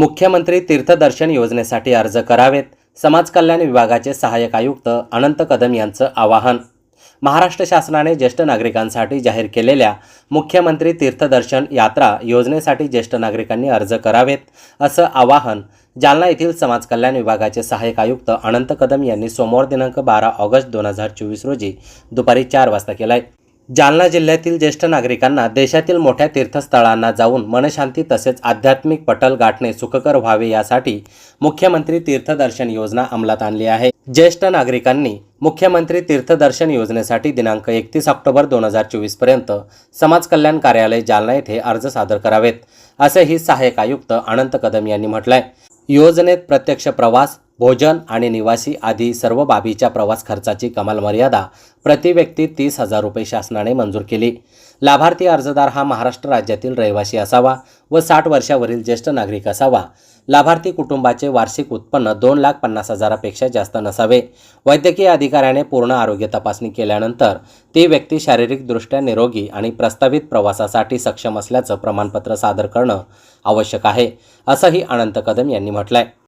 मुख्यमंत्री तीर्थदर्शन योजनेसाठी अर्ज करावेत. समाज कल्याण विभागाचे सहाय्यक आयुक्त अनंत कदम यांचं आवाहन. महाराष्ट्र शासनाने ज्येष्ठ नागरिकांसाठी जाहीर केलेल्या मुख्यमंत्री तीर्थदर्शन यात्रा योजनेसाठी ज्येष्ठ नागरिकांनी अर्ज करावेत असं आवाहन जालना येथील समाज कल्याण विभागाचे सहाय्यक आयुक्त अनंत कदम यांनी सोमवार दिनांक बारा ऑगस्ट दोन हजार चोवीस रोजी दुपारी चार वाजता केलं आहे जालना जिल्ह्यातील ज्येष्ठ नागरिकांना देशातील मोठ्या तीर्थस्थळांना जाऊन मनशांती तसेच आध्यात्मिक पटल गाठणे सुखकर व्हावे यासाठी मुख्यमंत्री तीर्थदर्शन योजना अंमलात आणली आहे. ज्येष्ठ नागरिकांनी मुख्यमंत्री तीर्थदर्शन योजनेसाठी दिनांक एकतीस ऑक्टोबर दोन हजार चोवीसपर्यंत समाज कल्याण कार्यालय जालना येथे अर्ज सादर करावेत असेही सहाय्यक आयुक्त अनंत कदम यांनी म्हटलंय. योजनेत प्रत्यक्ष प्रवास भोजन आणि निवासी आदी सर्व बाबीच्या प्रवास खर्चाची कमाल मर्यादा प्रति व्यक्ती तीस हजार रुपये शासनाने मंजूर केली. लाभार्थी अर्जदार हा महाराष्ट्र राज्यातील रहिवासी असावा व साठ वर्षावरील ज्येष्ठ नागरिक असावा. लाभार्थी कुटुंबाचे वार्षिक उत्पन्न दोन लाख पन्नास हजारापेक्षा जास्त नसावे. वैद्यकीय अधिकाऱ्याने पूर्ण आरोग्य तपासणी केल्यानंतर ती व्यक्ती शारीरिकदृष्ट्या निरोगी आणि प्रस्तावित प्रवासासाठी सक्षम असल्याचं प्रमाणपत्र सादर करणं आवश्यक आहे असंही अनंत कदम यांनी म्हटलं आहे